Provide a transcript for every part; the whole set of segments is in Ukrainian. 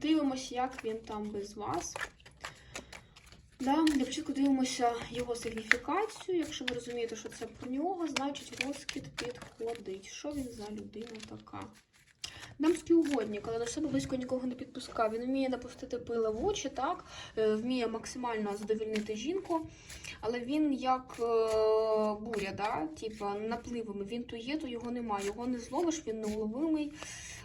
Дивимося, як він там без вас. Да, для початку дивимося його сигніфікацію. Якщо ви розумієте, що це про нього, значить розкид підходить. Що він за людина така? Дамський угодник, але до себе близько нікого не підпускав. Він вміє напустити пила в очі, так, е, вміє максимально задовільнити жінку, але він як е, буря, да? типа напливами. Він то є, то його немає. Його не зловиш, він неуловимий.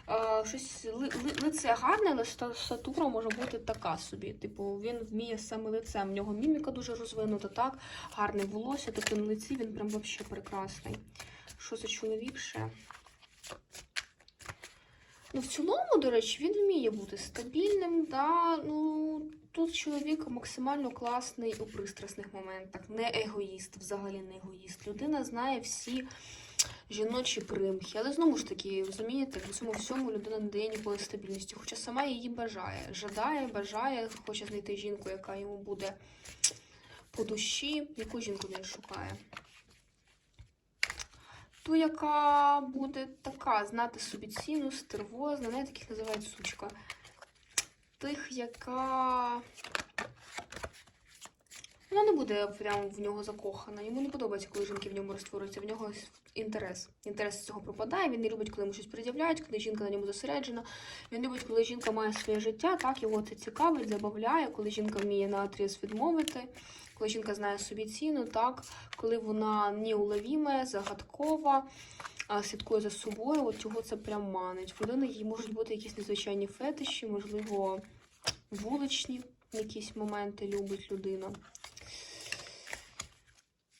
Е, щось ли, ли, лице гарне, але статура може бути така собі. Типу, він вміє саме лицем. В нього міміка дуже розвинута, так, гарне волосся, тобто на лиці він прям вообще прекрасний. Що за чоловік ще? Ну, в цілому, до речі, він вміє бути стабільним. Да? Ну, тут чоловік максимально класний у пристрасних моментах. Не егоїст, взагалі не егоїст. Людина знає всі жіночі примхи. Але знову ж таки, розумієте, в цьому всьому людина не дає ніколи стабільності, хоча сама її бажає. Жадає, бажає, хоче знайти жінку, яка йому буде по душі. Яку жінку він шукає? Ту, яка буде така, знати собі ціну, стервозна, знаєте, таких називають сучка. Тих, яка. Вона не буде прямо в нього закохана. Йому не подобається, коли жінки в ньому розтворюються. В нього інтерес. Інтерес з цього пропадає. Він не любить, коли йому щось пред'являють, коли жінка на ньому зосереджена. Він любить, коли жінка має своє життя, так його це цікавить, забавляє, коли жінка вміє на адрес відмовити, коли жінка знає собі ціну, так, коли вона неуловіма, загадкова, а, слідкує за собою, от його це прям манить. В людини їй можуть бути якісь незвичайні фетиші, можливо, вуличні якісь моменти любить людина.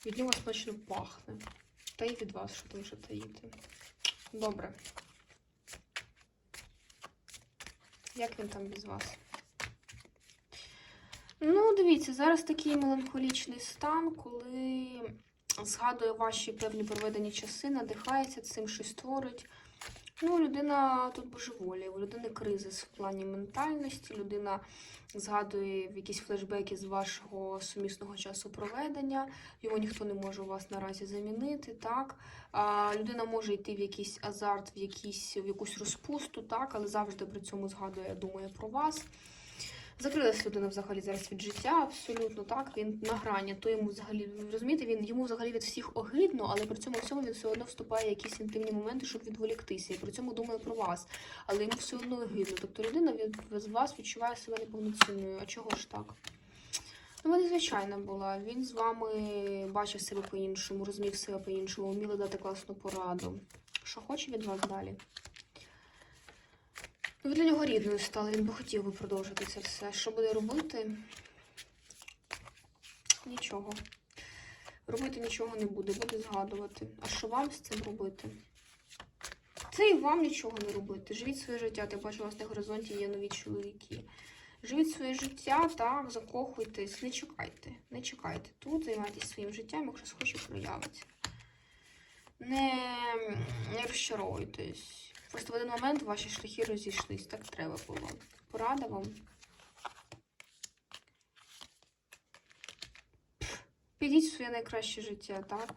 Від нього смачно пахне. Та й від вас, що там вже таїти. Добре. Як він там без вас? Ну, дивіться, зараз такий меланхолічний стан, коли згадує ваші певні проведені часи, надихається цим, щось творить. Ну, людина тут божеволіє, у людини кризис в плані ментальності, людина згадує якісь флешбеки з вашого сумісного часу проведення, його ніхто не може у вас наразі замінити, так. А, людина може йти в якийсь азарт, в, якийсь, в якусь розпусту, так, але завжди при цьому згадує, думає про вас. Закрилась людина взагалі зараз від життя, абсолютно так. Він на грані, то йому взагалі розумієте, він йому взагалі від всіх огидно, але при цьому всьому він все одно вступає в якісь інтимні моменти, щоб відволіктися. І при цьому думає про вас. Але йому все одно огидно. Тобто людина від з вас відчуває себе неповноцінною. А чого ж так? Ну, вона звичайна була. Він з вами бачив себе по-іншому, розумів себе по-іншому, вміли дати класну пораду. Що хоче від вас далі? Ну, для нього рідною стали, він би хотів би продовжити це все. Що буде робити? Нічого. Робити нічого не буде, буде згадувати. А що вам з цим робити? Це і вам нічого не робити. Живіть своє життя. Я бачу, у вас на горизонті є нові чоловіки. Живіть своє життя, так, закохуйтесь, не чекайте. Не чекайте тут, займайтесь своїм життям, якщо схоче проявиться. Не, не розчаровуйтесь. Просто в один момент ваші шляхи розійшлись. Так треба було. Порада вам. Підіть в своє найкраще життя, так?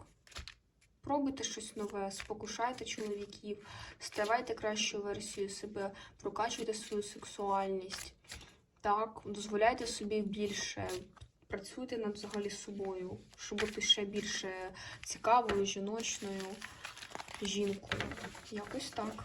Пробуйте щось нове, спокушайте чоловіків, ставайте кращою версією себе, прокачуйте свою сексуальність. Так, дозволяйте собі більше, працюйте над взагалі собою, щоб бути ще більше цікавою, жіночною жінкою. Якось так.